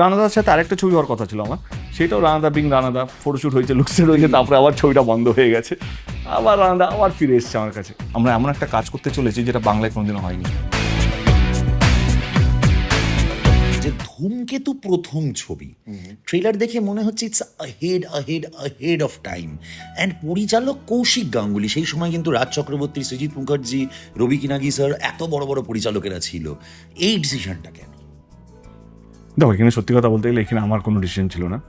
রানাদার সাথে আরেকটা ছবি হওয়ার কথা ছিল আমার। সেটাও রানাদা বিং রানাদা ফটোশ্যুট হয়েছে লুকসেট হয়েছে, তারপরে আবার ছবিটা বন্ধ হয়ে গেছে। আবার রানাদা আবার ফিরে এসছে আমার কাছে। আমরা এমন একটা কাজ করতে চলেছি যেটা বাংলায় কোনোদিনও হয়নি। যে ধূমকেতু প্রথম ছবি ট্রেলার দেখে মনে হচ্ছে it's ahead ahead ahead of time and পরিচালক কৌশিক গাঙ্গুলি, সেই সময় কিন্তু রাজ চক্রবর্তী সৃজিত মুখার্জি, রবি কিনাগি স্যার এত বড় বড় পরিচালকেরা ছিল। এই ডিসিশনটা কেন? দেখো এখানে সত্যি কথা বলতে গেলে এখানে আমার কোনো ডিসিশন ছিল না।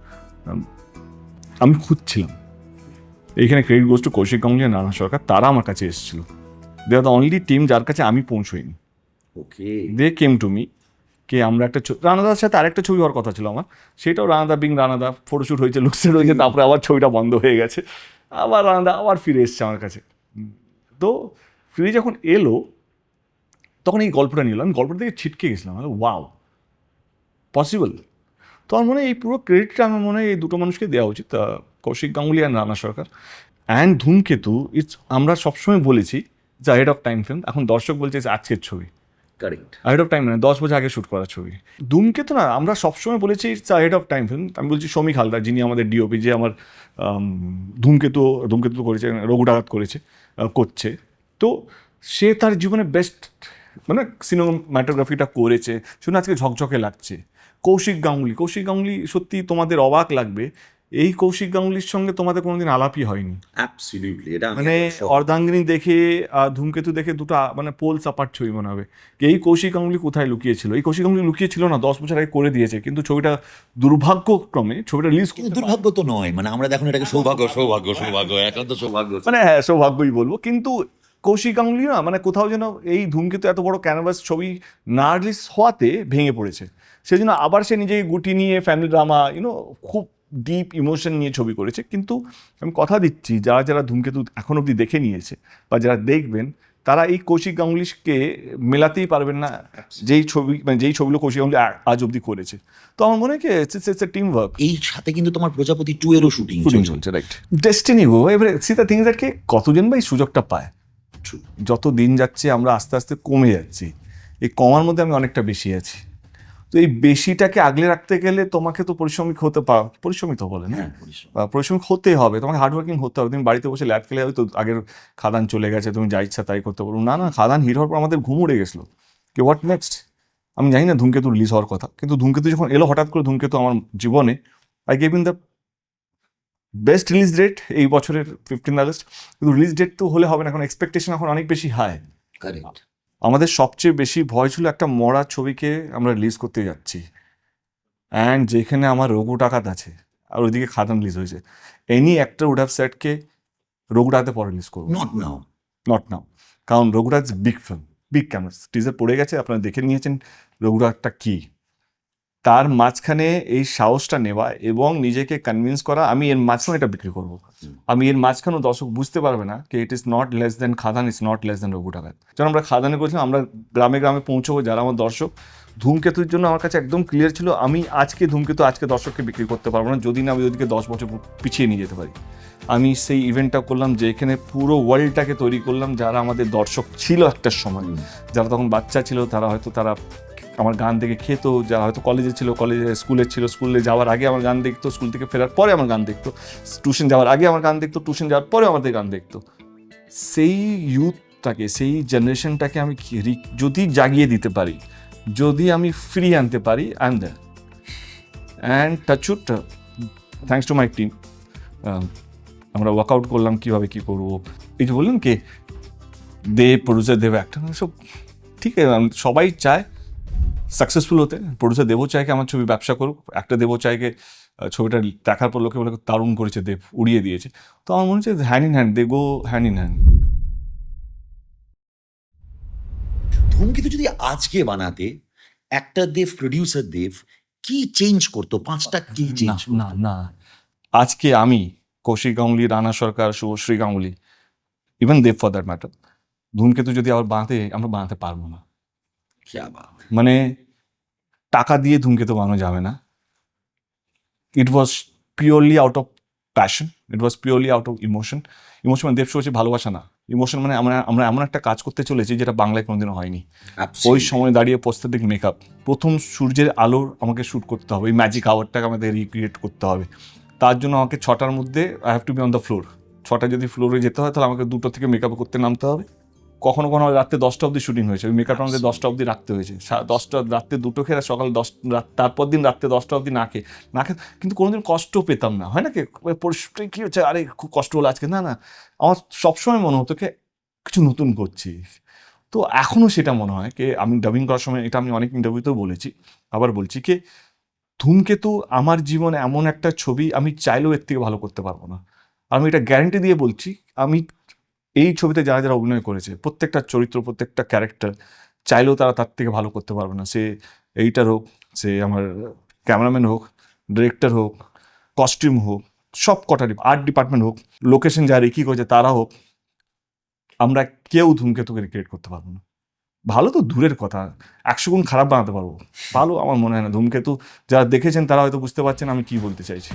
আমি খুঁজছিলাম এইখানে credit goes to Kaushik Ganguly নানা সরকার তারা আমার কাছে এসেছিল। They are the only team যার কাছে আমি পৌঁছইনি। ওকে দে কেম টু মি কে আমরা একটা ছ- রানাদার সাথে আরেকটা ছবি হওয়ার কথা ছিল আমার। সেটাও রানাদা বিং রানাদা ফটোশ্যুট হয়েছে লুকসেট হয়েছে তারপরে আবার ছবিটা বন্ধ হয়ে গেছে। আবার রানাদা আবার ফিরে এসছে আমার কাছে। তো ফিরে যখন এলো তখন এই গল্পটা নিলাম গল্পটা থেকে ছিটকে গেছিলাম। ওয়াও পসিবল তো আমার মনে হয় এই পুরো ক্রেডিটটা আমার মনে হয় এই দুটো মানুষকে দেওয়া উচিত কৌশিক গাঙ্গুলি আর রানা সরকার। অ্যান্ড ধূমকেতু ইটস আমরা সবসময় বলেছি যে হেড অফ টাইম ফিল্ম এখন দর্শক বলছে যে আজকের ছবি। কারেক্ট হেড অফ টাইম মানে দশ বছর আগে শ্যুট করা ছবি। ধূমকেতু না আমরা সবসময় বলেছি it's head of time film আমি বলছি সমীক হালদার যিনি আমাদের ডিওপি যে আমার আম, ধূমকেতু ধূমকেতু করেছে রঘু ডাকাত করেছে করছে। তো সে তার জীবনে বেস্ট মানে সিনেমাটোগ্রাফিটা করেছে শুনে আজকে ঝকঝকে লাগছে। কৌশিক গাঙ্গুলি। কৌশিক গাঙ্গুলি সত্যি তোমাদের অবাক লাগবে। এই কৌশিক গাঙ্গুলির সঙ্গে তোমাদের কোনোদিন আলাপই হয়নি। মানে অর্ধাঙ্গিনী দেখে ধূমকেতু দেখে দুটো মানে পোল সাপার ছবি মনে হবে। এই কৌশিক গাঙ্গুলি কোথায় লুকিয়েছিল? এই কৌশিক গাঙ্গুলি লুকিয়েছিল না দশ বছর আগে করে দিয়েছে কিন্তু ছবিটা দুর্ভাগ্যক্রমে ছবিটা রিলিজ কিন্তু দুর্ভাগ্য তো নয়। মানে আমরা দেখুন এটাকে সৌভাগ্য সৌভাগ্য সৌভাগ্য একান্ত সৌভাগ্য। মানে হ্যাঁ সৌভাগ্যই বলব। কিন্তু কৌশিক গাঙ্গুলি না মানে কোথাও যেন এই ধূমকেতু এত বড় ক্যানভাস ছবি না রিলিজ হওয়াতে ভেঙে পড়েছে। সেই জন্য আবার সে নিজেকে গুটি নিয়ে ফ্যামিলি ড্রামা ইউনো খুব ডিপ ইমোশন নিয়ে ছবি করেছে। কিন্তু আমি কথা দিচ্ছি যারা যারা ধূমকেতু এখন অবধি দেখে নিয়েছে বা যারা দেখবেন তারা এই কৌশিক গাঙ্গুলিকে মেলাতেই পারবেন না যেই ছবি মানে যেই ছবিগুলো কৌশিক গাঙ্গুলি আজ অবধি করেছে। তো আমার মনে হয় কি ইটস এ টিম ওয়ার্ক এই সাথে কিন্তু তোমার প্রজাপতি টু এরও শুটিং শুটিং চলছে। রাইট ডেস্টিনি গো এবারে সি দ্য থিংস দ্যাট কে কতজন বা এই সুযোগটা পায়? যত দিন যাচ্ছে আমরা আস্তে আস্তে কমে যাচ্ছি। এই কমার মধ্যে আমি অনেকটা বেশি আছি। তো এই বেশিটাকে আগলে রাখতে গেলে তোমাকে তো পরিশ্রমিক হতে পার পরিশ্রমিক তো বলে না? হ্যাঁ পরিশ্রমিক হতে হবে। তোমাকে হার্ডওয়ার্কিং হতে হবে। তুমি বাড়িতে বসে ল্যাব খেলে হয়তো আগের খাদান চলে গেছে তুমি যা ইচ্ছা তাই করতে পারো। না না খাদান হিট হওয়ার পর আমাদের ঘুম উড়ে গেছিল। কি হোয়াট নেক্সট আমি জানি না ধূমকেতু রিলিজ হওয়ার কথা। কিন্তু ধূমকেতু যখন এলো হঠাৎ করে ধূমকেতু আমার জীবনে I gave in the best release date এই বছরের ফিফটিন আগস্ট কিন্তু রিলিজ ডেট তো হলে হবে না এখন এক্সপেকটেশন এখন অনেক বেশি হাই কারেক্ট আমাদের সবচেয়ে বেশি ভয় ছিল একটা মরা ছবিকে আমরা রিলিজ করতে যাচ্ছি। অ্যান্ড যেখানে আমার রঘু টাকাত আছে আর ওইদিকে খাদান রিলিজ হয়েছে। এনি একটা উড হ্যাভ সেটকে রঘুটাতে পরে রিলিজ করব। নট নাও নট নাও কারণ Raghuraj big film big camera teaser পড়ে গেছে আপনারা দেখে নিয়েছেন রঘুরাজটা কি। তার মাঝখানে এই সাহসটা নেওয়া এবং নিজেকে কনভিন্স করা আমি এর মাঝখানে এটা বিক্রি করব। আমি এর মাঝখানেও দর্শক বুঝতে পারবে না কি it is not less than Khadaan is not less than Raghu টাকাত যখন আমরা খাদানে করেছিলাম আমরা গ্রামে গ্রামে পৌঁছবো যারা আমার দর্শক ধূমকেতুর জন্য আমার কাছে একদম ক্লিয়ার ছিল আমি আজকে ধূমকেতু আজকে দর্শককে বিক্রি করতে পারব না যদি না আমি ওদিকে দশ বছর পিছিয়ে নিয়ে যেতে পারি। আমি সেই ইভেন্টটা করলাম যে এখানে পুরো ওয়ার্ল্ডটাকে তৈরি করলাম যারা আমাদের দর্শক ছিল একটা সময়। যারা তখন বাচ্চা ছিল তারা হয়তো তারা আমার গান দেখে খেত যারা হয়তো কলেজে ছিল কলেজে স্কুলে ছিল স্কুলে যাওয়ার আগে আমার গান দেখতো স্কুল থেকে ফেরার পরে আমার গান দেখতো টিউশন যাওয়ার আগে আমার গান দেখতো টিউশন যাওয়ার পরে আমাদের গান দেখতো। সেই ইউথটাকে সেই জেনারেশনটাকে আমি যদি জাগিয়ে দিতে পারি, যদি আমি ফ্রি আনতে পারি দ্যার অ্যান্ড টাচুট থ্যাংকস টু মাই টিম আমরা ওয়ার্কআউট করলাম, কীভাবে কী করব? এই যে বললেন কি দে প্রডিউসার দেবে, একটা সব ঠিক আছে, সবাই চায় সাকসেসফুল হতে প্রডিউসার দেবও চায় কি আমার ছবি ব্যবসা করুক একটা দেবও চায় কি ছবিটা দেখার পর লোকে বলে দারুণ করেছে দেব উড়িয়ে দিয়েছে। তো আমার মনে হচ্ছে hand in hand they go hand in hand Dhumketu যদি আজকে বানাতে একটা দেব প্রডিউসার দেব কি চেঞ্জ করতো? পাঁচটা কি চেঞ্জ না না। আজকে আমি Kaushik Ganguly Rana Sarkar Subhashree Ganguly even Dev for that matter Dhumketu যদি আবার বানাতে আমরা বানাতে পারব না। মানে টাকা দিয়ে ধূমকেতু বানানো যাবে না। It was purely out of passion it was purely out of emotion emotion মানে দেব হচ্ছে ভালোবাসা না। ইমোশন মানে আমরা আমরা এমন একটা কাজ করতে চলেছি যেটা বাংলায় কোনোদিনও হয়নি। ওই সময় দাঁড়িয়ে প্রস্তাবিক মেকআপ প্রথম সূর্যের আলোর আমাকে শ্যুট করতে হবে। এই ম্যাজিক আওয়ারটাকে আমাদের রিক্রিয়েট করতে হবে। তার জন্য আমাকে ছটার মধ্যে I have to be on the floor ছটা যদি ফ্লোরে যেতে হয় তাহলে আমাকে দুটো থেকে মেকআপ করতে নামতে হবে। কখনো কখনো রাত্রে দশটা অবধি শুটিং হয়েছে। ওই মেকআপটা আমাদের দশটা অবধি রাখতে হয়েছে। দশটা রাত্রে দুটো খেয়ে সকাল দশ রাত- তারপর দিন রাত্রে দশটা অবধি না খেয়ে না খেয়ে কিন্তু কোনোদিন কষ্ট পেতাম না। হয় না কি? পরিস্থিতি কী হচ্ছে? আরে খুব কষ্ট হলো আজকে। না না। আমার সবসময় মনে হতো কি কিছু নতুন করছি। তো এখনও সেটা মনে হয় কি আমি ডাবিং করার সময় এটা আমি অনেক ইন্টারভিউতেও বলেছি। আবার বলছি কি ধূমকেতু আমার জীবনে এমন একটা ছবি আমি চাইলেও এর থেকে ভালো করতে পারব না। আমি এটা গ্যারেন্টি দিয়ে বলছি আমি এই ছবিতে যারা যারা অভিনয় করেছে, প্রত্যেকটা চরিত্র, প্রত্যেকটা ক্যারেক্টার চাইলেও তারা তার থেকে ভালো করতে পারবে না। সে এইটার হোক, সে আমার ক্যামেরাম্যান হোক ডিরেক্টর হোক কস্টিউম হোক, সব কটা আর্ট ডিপার্টমেন্ট হোক লোকেশন যারা রেকি করেছে তারা হোক, আমরা কেউ ধূমকেতুকে রিক্রিয়েট করতে পারব না। ভালো তো দূরের কথা, একশো গুণ খারাপ বানাতে পারব। ভালো আমার মনে হয় না। ধূমকেতু যারা দেখেছেন তারা হয়তো বুঝতে পারছেন আমি কি বলতে চাইছি।